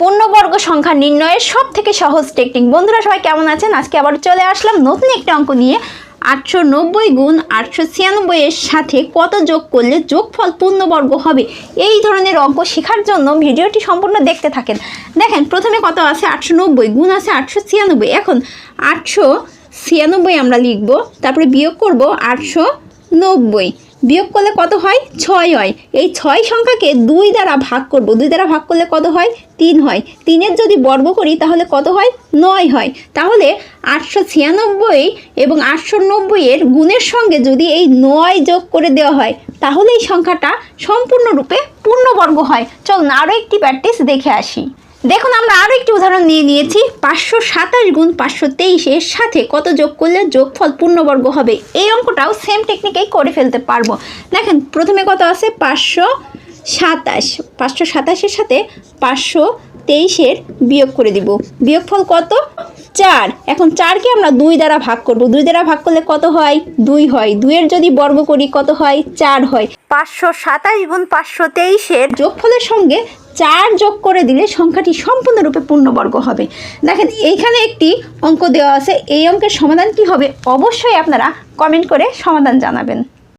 পূর্ণবর্গ সংখ্যা নির্ণয়ের সব থেকে সহজ টেকনিক বন্ধুরা, সবাই কেমন আছেন? আজকে আবার চলে আসলাম নতুন একটি অঙ্ক নিয়ে। আটশো নব্বই গুণ আটশো ছিয়ানব্বই এর সাথে কত যোগ করলে যোগফল পূর্ণবর্গ হবে? এই ধরনের অঙ্ক শেখার জন্য ভিডিওটি সম্পূর্ণ দেখতে থাকেন। দেখেন, প্রথমে কত আছে? আটশো নব্বই গুণ আছে আটশো ছিয়ানব্বই। এখন আটশো ছিয়ানব্বই আমরা লিখব, তারপরে বিয়োগ করব আটশো নব্বই। বিয়োগ করলে কত হয়? ছয় হয়। এই ছয় সংখ্যাকে দুই দ্বারা ভাগ করব। দুই দ্বারা ভাগ করলে কত হয়? তিন হয়। তিনের যদি বর্গ করি, তাহলে কত হয়? নয় হয়। তাহলে আটশো ছিয়ানব্বই এবং আটশো নব্বইয়ের গুণের সঙ্গে যদি এই নয় যোগ করে দেওয়া হয়, তাহলে এই সংখ্যাটা সম্পূর্ণরূপে পূর্ণবর্গ হয়। চলুন আরও একটি প্র্যাকটিস দেখে আসি। দেখুন, আমরা আরও একটি উদাহরণ নিয়ে নিয়েছি। পাঁচশো সাতাশ গুণ পাঁচশো তেইশের সাথে কত যোগ করলে যোগফল পূর্ণবর্গ হবে? এই অঙ্কটাও সেম টেকনিকেই করে ফেলতে পারব। দেখেন, প্রথমে কত আছে? পাঁচশো সাতাশ। পাঁচশো সাতাশের সাথে পাঁচশো তেইশের বিয়োগ করে দিব। বিয়োগফল কত? চার। এখন চারকে আমরা দুই দ্বারা ভাগ করব। দুই দ্বারা ভাগ করলে কত হয়? দুই হয়। দুইয়ের যদি বর্গ করি, কত হয়? চার হয়। পাঁচশো সাতাশ গুণ পাঁচশো তেইশের যোগফলের সঙ্গে চার যোগ করে দিলে সংখ্যাটি সম্পূর্ণরূপে পূর্ণবর্গ হবে। দেখেন, এইখানে একটি অঙ্ক দেওয়া আছে। এই অঙ্কের সমাধান কি হবে? অবশ্যই আপনারা কমেন্ট করে সমাধান জানাবেন।